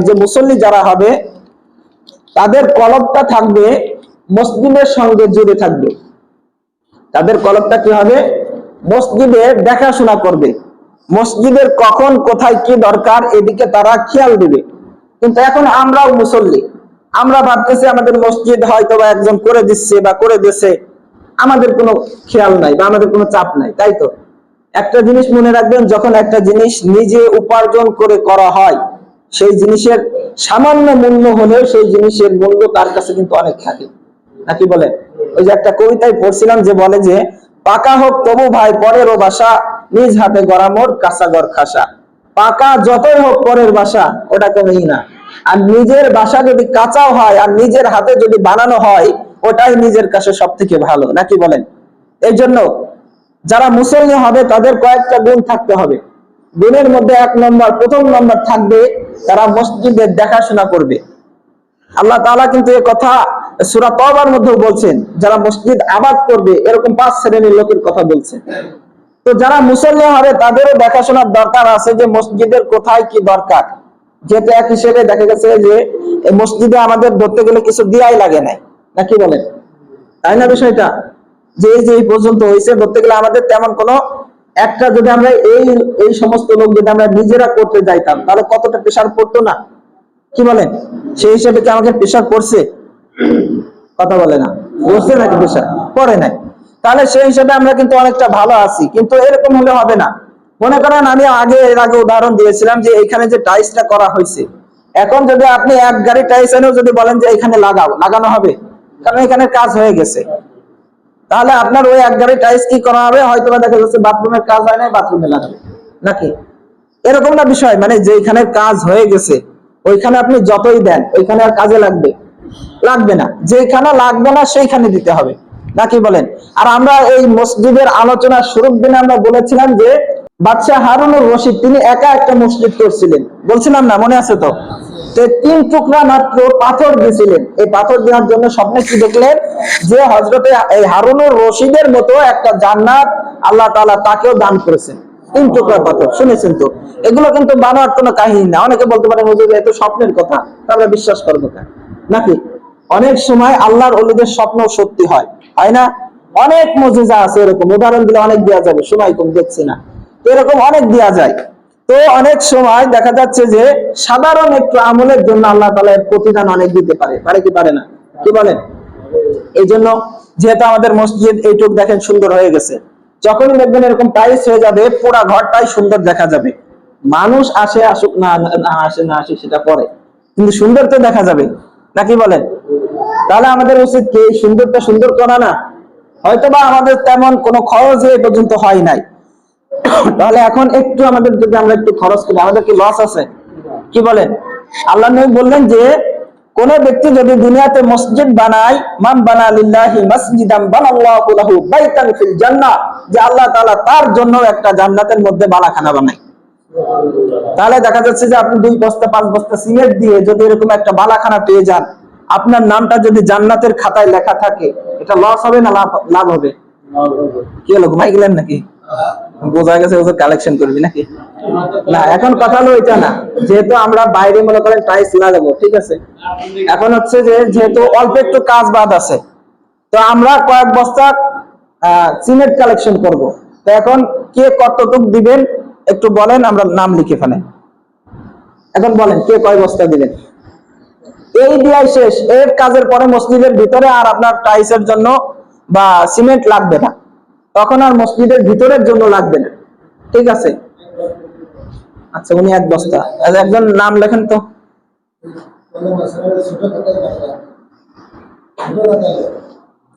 যে মুসল্লি যারা হবে, তাদের কলবটা থাকবে মসজিদের সঙ্গে জুড়ে থাকবে। তাদের কলবটা কি হবে? মসজিদে দেখাশোনা করবে। মসজিদের কখন, কোথায় কি দরকার, এদিকে তারা খেয়াল দিবে। কিন্তু এখন আমরাও মুসল্লি। আমরা ভাবতেছি আমাদের মসজিদ হয়তো বা একজন করে দিচ্ছে বা করে দিচ্ছে আমাদের কোনো খেয়াল নাই বা আমাদের কোনো চাপ নাই, তাই তো? একটা জিনিস মনে রাখবেন, যখন একটা জিনিস নিজে উপার্জন করে করা হয় সেই জিনিসের সামান্য মূল্য হলেও সেই জিনিসের মূল্য তার কাছে কিন্তু অনেক থাকে। নাকি বলে? ওই যে একটা কবিতায় পড়ছিলাম যে বলে যে, পাকা হোক তবু ভাই পরেরও বাসা, নিজ হাতে গড়া মোর কাঁচা গড় খাসা। পাকা যতই হোক পরের বাসা, ওটা কোনোই না। আর নিজের বাসা যদি কাঁচাও হয়, আর নিজের হাতে যদি বানানো হয়, ওটাই নিজের কাছে সব থেকে ভালো। নাকি বলেন? এই জন্য যারা মুসল্লি হবে, তাদের কয়েকটা গুণ থাকতে হবে। গুণের মধ্যে এক নম্বর, প্রথম নম্বর থাকবে তারা মসজিদের দেখাশোনা করবে। আল্লাহ তালা কিন্তু এ কথা সূরা তওবার মধ্যেও বলছেন, যারা মসজিদ আবাদ করবে, এরকম পাঁচ শ্রেণির লোকের কথা বলছেন তো যারা মুসল্লি হবে, তাদেরও দেখাশোনার দরকার আছে যে মসজিদের কোথায় কি দরকার। যেহেতু এক হিসেবে দেখা গেছে যে মসজিদে আমাদের ধরতে গেলে কিছু দিয়াই লাগে নাই। নাকি বলেন? তাই না বিষয়টা? যে যে এই পর্যন্ত হয়েছে, ধরতে গেলে আমাদের তেমন কোনো একটা যদি আমরা এই এই সমস্ত লোক যদি আমরা নিজেরা করতে যাইতাম, তাহলে কতটা প্রেশার পড়তো না? কি বলেন? সেই হিসেবে কি আমাকে প্রেশার পড়ছে? কথা বলে না। পড়ছে নাকি প্রেশার পড়ে নাই। তাহলে সেই হিসেবে আমরা কিন্তু অনেকটা ভালো আছি, কিন্তু এরকম হলে হবে না। মনে করেন আমি আগে এর আগে উদাহরণ দিয়েছিলাম যে এখানে যে টাইলসটা করা হয়েছে, এখন যদি আপনি এক গাড়ি টাইস এনেও যদি বলেন যে এখানে লাগাও, লাগানো হবে। কারণ এখানে কাজ হয়ে গেছে। তাহলে আপনার ওই এক গাড়ি টাইলস কি করা হবে? হয়তো দেখা যাচ্ছে বাথরুমের কাজ হয় না বাথরুমে লাগাবে। নাকি? এরকম না বিষয় মানে যেখানে কাজ হয়ে গেছে, ওইখানে আপনি যতই দেন, ওইখানে আর কাজে লাগবে লাগবে না। যেখানে লাগবে না, সেইখানে দিতে হবে। নাকি বলেন? আর আমরা এই মসজিদের আলোচনা শুরুর দিনে আমরা বলেছিলাম যে, বাদশাহ হারুনুর রশিদ, তিনি একা একটা মসজিদ করছিলেন। বলছিলাম না, মনে আছে তো? তো তিন টুকরা মাত্র পাথর দিয়েছিলেন। এই পাথর দেওয়ার জন্য স্বপ্নে কি দেখলেন? যে হজরতে এই হারুনুর রশিদের মতো একটা জান্নাত আল্লাহ তাআলা তাকেও দান করেছেন। তিন টুকরা পাথর, শুনেছেন তো? এগুলো কিন্তু বানোয়ার কোনো কাহিনী না। অনেকে বলতে পারে, হুজুর এত স্বপ্নের কথা। তাহলে বিশ্বাস করব কেন? নাকি? অনেক সময় আল্লাহর অলিদের স্বপ্ন সত্যি হয়। হয় না? অনেক মজেজা আছে এরকম। উদাহরণ দিলে অনেক দেওয়া যাবে। সময় কম, দেখছি না। এরকম অনেক দেওয়া যায়। তো অনেক সময় দেখা যাচ্ছে যে সাধারণ একটু আমলের জন্য আল্লাহ তালা প্রতিদান অনেক দিতে পারে। পারে কি পারে না? কি বলেন? এই জন্য যেহেতু আমাদের মসজিদ এইটুক দেখেন সুন্দর হয়ে গেছে। যখনই দেখবেন এরকম টাইলস হয়ে যাবে, পুরা ঘরটাই সুন্দর দেখা যাবে। মানুষ আসে, আসুক না না আসে না আসে সেটা পরে। কিন্তু সুন্দর তো দেখা যাবে। নাকি বলেন? তাহলে আমাদের উচিত কি সুন্দরটা সুন্দর করা না? হয়তোবা আমাদের তেমন কোনো খরচ এ পর্যন্ত হয় নাই। তাহলে এখন একটু আমাদের যদি আমরা একটু খরচ করি, আমাদের কি লস আছে? কি বলেন? আল্লাহ নবী বললেন যে, কোন ব্যক্তি যদি দুনিয়াতে মসজিদ বানায় বানা লিল্লাহি বানাল্লাহু লাহু বাইতান ফিল জান্নাহ, যে আল্লাহ তাআলা তার জন্য একটা জান্নাতের মধ্যে বালাখানা বানায়। তাহলে দেখা যাচ্ছে যে আপনি দুই বস্তা, পাঁচ বস্তা সিমেন্ট দিয়ে যদি এরকম একটা বালাখানা পেয়ে যান, আপনার নামটা যদি জান্নাতের খাতায় লেখা থাকে, এটা লস হবে না লাভ লাভ হবে? কি হলো, ঘুমাই গেলেন নাকি? বোঝা গেছে ওদের কালেকশন করবি নাকি? না, এখন কথা হলো এটা না। যেহেতু আমরা বাইরে মনে করেন টাইলস লাগাবো, ঠিক আছে? এখন হচ্ছে যে, যেহেতু অল্প একটু কাজ বাদ আছে, তো আমরা কয়েক বস্তা সিমেন্ট কালেকশন করব। তো এখন কে কতটুক দিবেন, একটু বলেন, আমরা নাম লিখে ফেলেন এখন বলেন, কে কয় বস্তা দিবেন? এই দিয়াই শেষ, এর কাজের পরে মসজিদের ভিতরে আর আপনার টাইলসের জন্য বা সিমেন্ট লাগবে না। তখন আর মসজিদের ভিতরের জন্য লাগবে না। ঠিক আছে? আচ্ছা উনি এক বস্তা। একজন নাম লেখেন তো।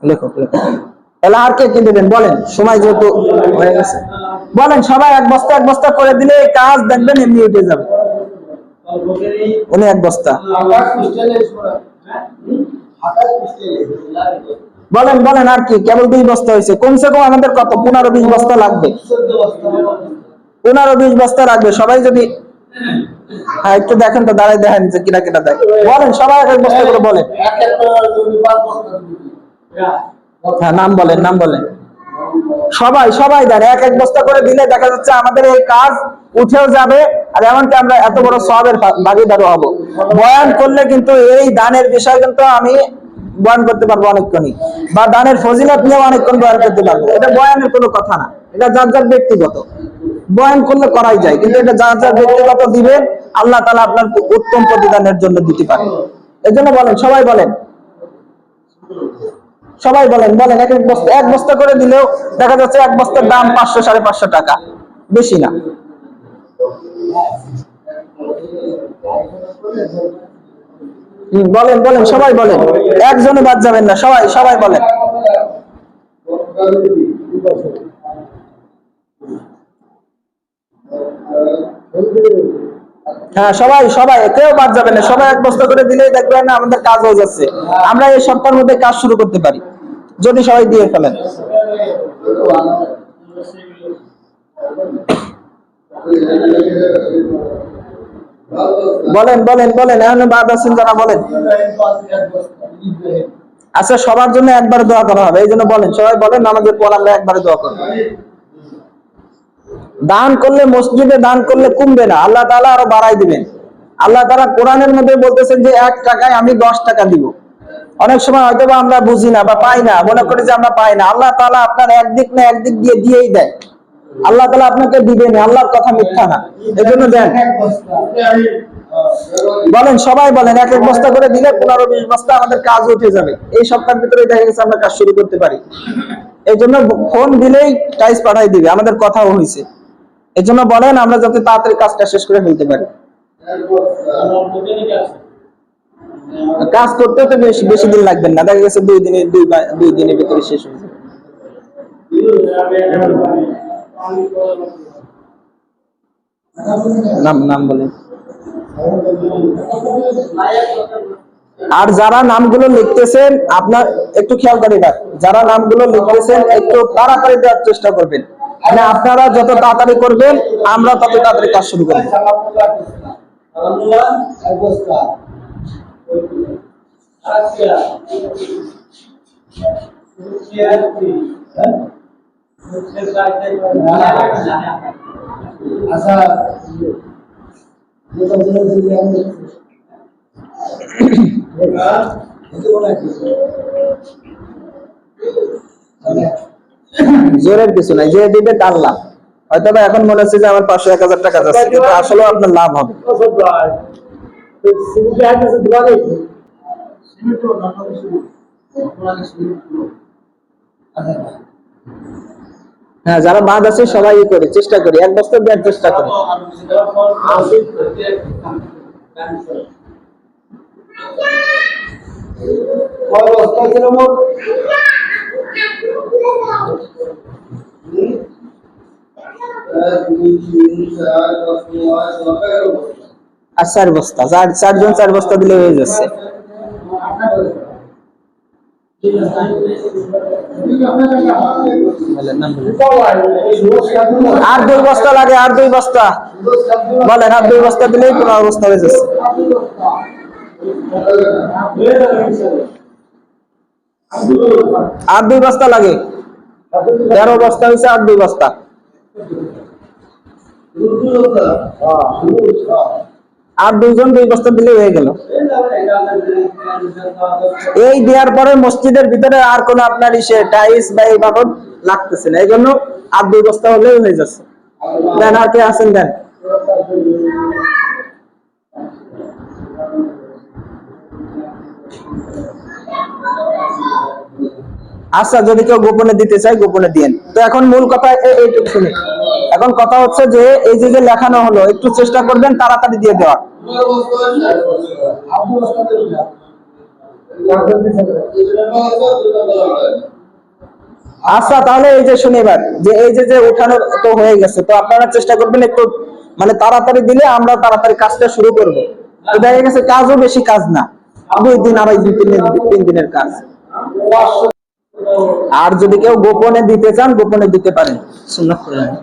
লেখক তাহলে আর কে কি দেবেন? বলেন, সময় যেহেতু হয়ে গেছে। বলেন, সবাই এক বস্তা এক বস্তা করে দিলে কাজ দেখবেন এমনি উঠে যাবে। উনি এক বস্তা। বলেন বলেন আর কি, কেবল দুই বস্তা হয়েছে। কমসে কম আমাদের কত? পনেরো, বিশ বস্তা লাগবে। পনেরো, বিশ বস্তা লাগবে। সবাই যদি হ্যাঁ একটু দেখেন তো দাঁড়াই দেখেন যে কিনা কিনা দেয়। বলেন, সবাই এক এক বস্তা করে বলেন হ্যাঁ নাম বলেন নাম বলেন। সবাই সবাই দেন, এক এক বস্তা করে দিলে দেখা যাচ্ছে আমাদের এই কাজ উঠেও যাবে। আর এমনকি আমরা এত বড় সবের ভাগিদারও হব। বয়ান করলে কিন্তু এই দানের বিষয় কিন্তু আমি বয়ান করতে পারব অনেকক্ষণই। বা দানের ফজিলত নিয়ে অনেকক্ষণ বয়ান করতে পারব। এটা বয়ানের কোনো কথা না। এটা যার যার ব্যক্তিগত। বয়ান করলে করাই যায়, কিন্তু এটা যার যার ব্যক্তিগত দিবেন আল্লাহ তালা আপনার উত্তম প্রতিদানের জন্য দিতে পারে। এই জন্য বলেন, সবাই বলেন। সবাই বলেন বলেন, এক এক বস্তা এক বস্তা করে দিলেও দেখা যাচ্ছে এক বস্তার দাম পাঁচশো, সাড়ে পাঁচশো টাকা। বেশি না। বলেন বলেন, সবাই বলেন। একজনে বাদ যাবেন না, সবাই সবাই বলেন। হ্যাঁ সবাই সবাই, কেউ বাদ যাবে না, সবাই এক বস্তা করে দিলেই দেখবেন না আমাদের কাজ হয়ে যাচ্ছে। আমরা এই সপ্তাহের মধ্যে কাজ শুরু করতে পারি, যদি সবাই দিয়ে ফেলেন। বলেন বলেন বলেন বাদ আছেন যারা, বলেন। আচ্ছা সবার জন্য একবার দোয়া করা হবে, এই জন্য বলেন, সবাই বলেন পর আমরা একবারে দোয়া করব। দান করলে, মসজিদে দান করলে কমবে না, আল্লাহ তাআলা আরও বাড়াই দিবেন। আল্লাহ তাআলা কোরআনের মধ্যে বলতেছেন যে, এক টাকায় আমি দশ টাকা দিব। অনেক সময় হয়তো আমরা বুঝি না বা পাই না, মনে করি যে আমরা পাই না, আল্লাহ তালা আপনার একদিক না একদিক দিয়ে দিয়েই দেয়। আল্লাহ তাআলা আপনাকে দিবেন আল্লাহর কথা মিথ্যা না। এই জন্য দেন। বলেন, সবাই বলেন, এক এক বস্তা করে দিলে পনেরো বিশ বস্তা আমাদের কাজ উঠে যাবে। এই সপ্তাহের ভিতরে দেখা গেছে আমরা কাজ শুরু করতে পারি। এই জন্য ফোন দিলেই টাইস পাঠাই দিবে, আমাদের কথাও হয়েছে এই জন্য বলেন, আমরা যাতে তাড়াতাড়ি কাজটা শেষ করে ফেলতে পারি। কাজ করতে তো বেশি বেশি দিন লাগবে না, দেখা গেছে দুই দিনে দুই দুই দিনের ভিতরে শেষ হয়ে যাবে। নাম নাম বলেন। আর যারা নামগুলো লিখতেছেন, আপনার একটু খেয়াল করি এবার যারা নামগুলো লিখতেছেন, একটু তাড়াতাড়ি দেওয়ার চেষ্টা করবেন। মানে আপনারা যত তাড়াতাড়ি করবেন, আমরা তত তাড়াতাড়ি কাজ শুরু করব। আচ্ছা। কি জোরের কিছু নাই যে দিবে তার লাভ। হয়তো বা এখন মনে হচ্ছে যে আমার পাঁচশো এক হাজার টাকা যাচ্ছে কিন্তু আসলে আপনার লাভ হবে। হ্যাঁ যারা বাদ আছে সবাই করে, চেষ্টা করি। এক বছর দেওয়ার চেষ্টা করি। বস্তা বস্তা আর চার বস্তা। চার, চারজন চার বস্তা দিলে হয়ে যাচ্ছে। আর দুই বস্তা লাগে, আর দুই বস্তা। বলেন, আর দুই বস্তা দিলেই কোনো অবস্থা হয়ে যাচ্ছে। আর দুই বস্তা লাগে। তেরো বস্তা হয়েছে, আর দুই বস্তা। আর দুইজন দুই বস্তা দিলে হয়ে গেল। এই দেওয়ার পরে মসজিদের ভিতরে আর কোনো আপনার ইসে টাইলস বা এই বাবদ লাগতেছে না। এই জন্য আর দুই বস্তা হলেই হয়ে যাচ্ছে। দেন, আর কে আছেন? দেন। আচ্ছা যদি কেউ গোপনে দিতে চায়, গোপনে দিয়েন। তো এখন মূল কথা এইটুকু শুনে। এখন কথা হচ্ছে যে, এই যে যে লেখানো হলো, একটু চেষ্টা করবেন তাড়াতাড়ি দিয়ে দেওয়া আব্দুল ওস্তাদের না আচ্ছা তাহলে এই যে শনিবার, যে এই যে যে উঠানোর তো হয়ে গেছে, তো আপনারা চেষ্টা করবেন একটু মানে তাড়াতাড়ি দিলে আমরা তাড়াতাড়ি কাজটা শুরু করব। দেখা গেছে কাজও বেশি কাজ না। দুই দিন আড়াই দিন তিন তিন দিনের কাজ। আর যদি কেউ গোপনে দিতে চান, গোপনে দিতে পারেন। নেন।